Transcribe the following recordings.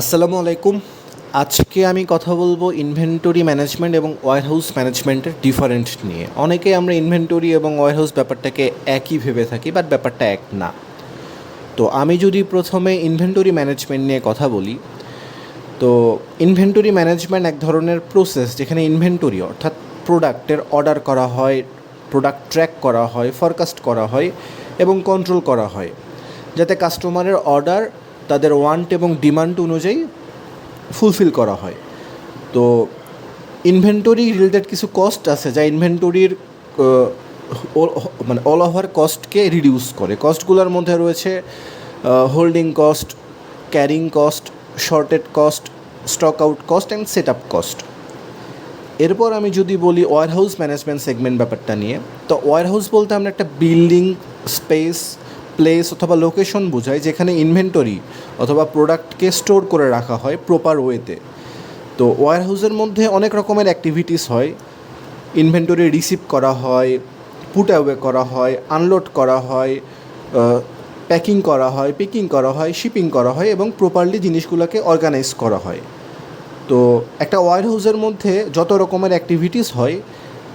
আসসালামু আলাইকুম। আজকে আমি কথা বলব ইনভেন্টরি ম্যানেজমেন্ট এবং ওয়ারহাউস ম্যানেজমেন্টের ডিফারেন্ট নিয়ে। অনেকে আমরা ইনভেন্টরি এবং ওয়ারহাউস ব্যাপারটাকে একই ভেবে থাকি বাট ব্যাপারটা এক না। তো আমি যদি প্রথমে ইনভেন্টরি ম্যানেজমেন্ট নিয়ে কথা বলি, তো ইনভেন্টরি ম্যানেজমেন্ট এক ধরনের প্রসেস যেখানে ইনভেন্টরি অর্থাৎ প্রোডাক্টের অর্ডার করা হয় প্রোডাক্ট ট্র্যাক করা হয় ফরকাস্ট করা হয় এবং কন্ট্রোল করা হয়। যাতে কাস্টমারের অর্ডার তাদের ওয়ান্ট এবং ডিমান্ড অনুযায়ী ফুলফিল করা হয়। তো ইনভেন্টরি রিলেটেড কিছু কস্ট আছে যা ইনভেন্টরির মানে অল ওভার কস্টকে রিডিউস করে। কস্টগুলোর মধ্যে রয়েছে holding cost carrying cost shorted cost stock out cost and set up cost এরপর আমি যদি বলি ওয়ারহাউস ম্যানেজমেন্ট সেগমেন্ট ব্যাপারটা নিয়ে, তো ওয়ারহাউস বলতে আমরা একটা বিল্ডিং স্পেস প্লেস অথবা লোকেশন বোঝায় যেখানে ইনভেন্টরি অথবা প্রোডাক্টকে স্টোর করে রাখা হয় প্রপার ওয়েতে তো ওয়ারহাউসের মধ্যে অনেক রকমের অ্যাক্টিভিটিস হয়। ইনভেন্টরি রিসিভ করা হয় পুট অ্যাওয়ে করা হয় আনলোড করা হয় প্যাকিং করা হয় পিকিং করা হয় শিপিং করা হয় এবং প্রপারলি জিনিসগুলোকে অর্গানাইজ করা হয়। তো একটা ওয়ার হাউসের মধ্যে যত রকমের অ্যাক্টিভিটিস হয়,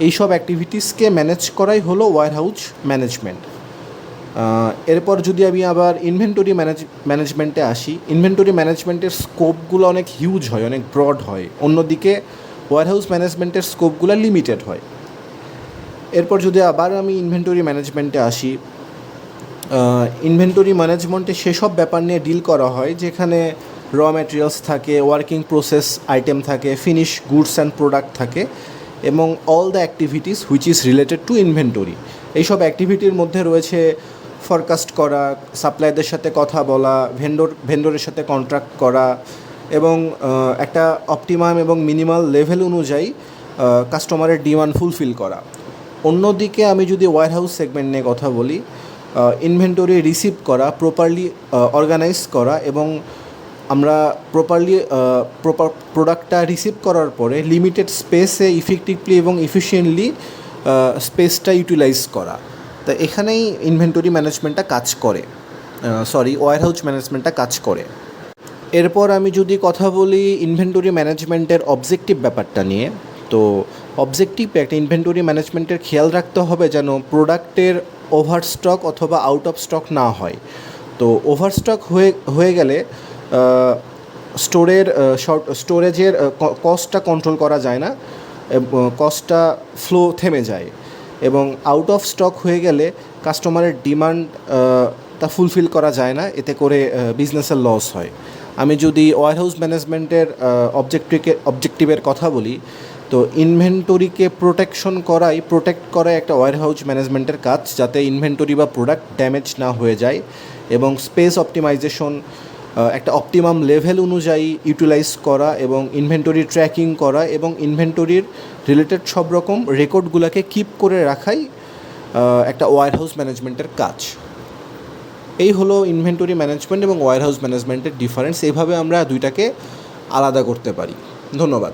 এইসব অ্যাক্টিভিটিসকে ম্যানেজ করাই হলো ওয়ার হাউস ম্যানেজমেন্ট এরপর যদি আমি আবার ইনভেন্টরি ম্যানেজ ম্যানেজমেন্টে আসি ইনভেন্টরি ম্যানেজমেন্টের স্কোপগুলো অনেক হিউজ হয়, অনেক ব্রড হয়। অন্যদিকে ওয়ার হাউস ম্যানেজমেন্টের স্কোপগুলো লিমিটেড হয়। এরপর যদি আবার আমি ইনভেন্টরি ম্যানেজমেন্টে আসি ইনভেন্টরি ম্যানেজমেন্টে সেসব ব্যাপার নিয়ে ডিল করা হয়, যেখানে র ম্যাটেরিয়ালস থাকে ওয়ার্কিং প্রসেস আইটেম থাকে ফিনিশ গুডস অ্যান্ড প্রোডাক্ট থাকে, এবং all the activities which is related to inventory এইসব অ্যাক্টিভিটির মধ্যে রয়েছে ফরকাস্ট করা সাপ্লাইদের সাথে কথা বলা ভেন্ডর ভেন্ডরের সাথে কন্ট্রাক্ট করা এবং একটা অপটিমাম এবং মিনিমাল লেভেল অনুযায়ী কাস্টমারের ডিমান্ড ফুলফিল করা। অন্যদিকে আমি যদি ওয়ার হাউস সেগমেন্ট নিয়ে কথা বলি ইনভেন্টরি রিসিভ করা প্রপারলি অর্গানাইজ করা এবং আমরা প্রপারলি প্রপার প্রোডাক্টটা রিসিভ করার পরে লিমিটেড স্পেসে ইফেক্টিভলি এবং ইফিসিয়েন্টলি স্পেসটা ইউটিলাইজ করা। তা এখানেই ইনভেন্টরি ম্যানেজমেন্টটা কাজ করে। সরি ওয়ার হাউস ম্যানেজমেন্টটা কাজ করে। এরপর আমি যদি কথা বলি ইনভেন্টরি ম্যানেজমেন্টের অবজেক্টিভ ব্যাপারটা নিয়ে, তো অবজেক্টিভ একটা ইনভেন্টরি ম্যানেজমেন্টের খেয়াল রাখতে হবে যেন প্রোডাক্টের ওভার স্টক অথবা আউট অফ স্টক না হয়। তো ওভার স্টক হয়ে হয়ে গেলে স্টোরের শর্ট স্টোরেজের কস্টটা কন্ট্রোল করা যায় না কস্টটা ফ্লো থেমে যায়। এবং আউট অফ স্টক হয়ে গেলে কাস্টমারের ডিমান্ড তা ফুলফিল করা যায় না। এতে করে বিজনেসের লস হয়। আমি যদি ওয়ার হাউস ম্যানেজমেন্টের অবজেক্টিভকে অবজেক্টিভের কথা বলি, তো ইনভেন্টরিকে প্রোটেকশন করাই প্রোটেক্ট করা একটা ওয়ার হাউস ম্যানেজমেন্টের কাজ, যাতে ইনভেন্টরি বা প্রোডাক্ট ড্যামেজ না হয়ে যায় এবং স্পেস অপটিমাইজেশন একটা অপটিমাম লেভেল অনুযায়ী ইউটিলাইজ করা এবং ইনভেন্টরি ট্র্যাকিং করা এবং ইনভেন্টরির রিলেটেড সব রকম রেকর্ডগুলোকে কিপ করে রাখাই একটা ওয়ার হাউস ম্যানেজমেন্টের কাজ। এই হলো ইনভেন্টরি ম্যানেজমেন্ট এবং ওয়ার হাউস ম্যানেজমেন্টের ডিফারেন্স এইভাবে আমরা দুইটাকে আলাদা করতে পারি। ধন্যবাদ।